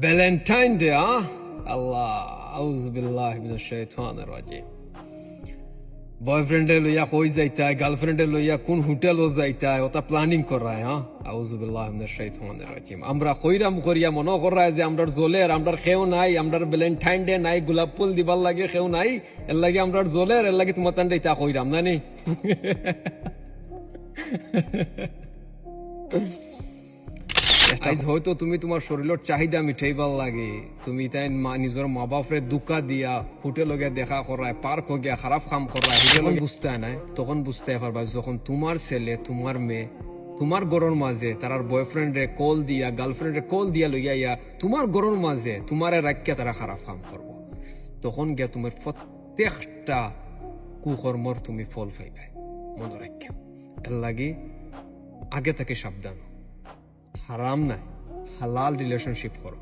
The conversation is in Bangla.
ভ্যালেন্টাইন ডে আল্লাহ আউজবিল্লাহ মিনাশ শাইতানির রাজিম বয়ফ্রেন্ডে লইয়া কই যাইতায়? গার্লফ্রেন্ডে লইয়া কোন হোটেল ও যাইতায়? ওটা প্ল্যানিং করায় হ্যাঁ আউজুবিল্লাহ মিনাশ শাইতানির রাজিম আমরা কইরাম করিয়া মনে করায় যে আমরার জলের, আমরার খেও নাই, আমরার ভ্যালেন্টাইন ডে নাই, গোলাপ ফুল দিবার লাগে খেও নাই, এর লাগে আমরার জলের, এর লাগে তোমার তান্ডে ইতা কইরাম না নি আজ হয়তো তুমি তোমার শরীরের চাহিদা মিঠাইবার লাগে। তুমি তাই মা নিজের মা বাপরে দুকা দিয়া হোটেল গিয়া দেখা করায় পার্ক গিয়া খারাপ কাম করায় যখন বুঝতে নাই। তখন বুঝতে পারবা যখন তোমার ছেলে তোমার মেয়ে তোমার গরর মাঝে তার বয়ফ্রেন্ড রে কল দিয়া গার্লফ্রেন্ড রে কল দিয়া লইয়া ইয়া তোমার গরর মাঝে তোমারে রাখিয়া তারা খারাপ কাম করব তখন গিয়া তোমার প্রত্যেকটা কুকর্মর তুমি ফল পাইবে মনে রাখিও এর লাগি আগে থেকে সাবধান। হারাম নাই হালাল রিলেশনশিপ করো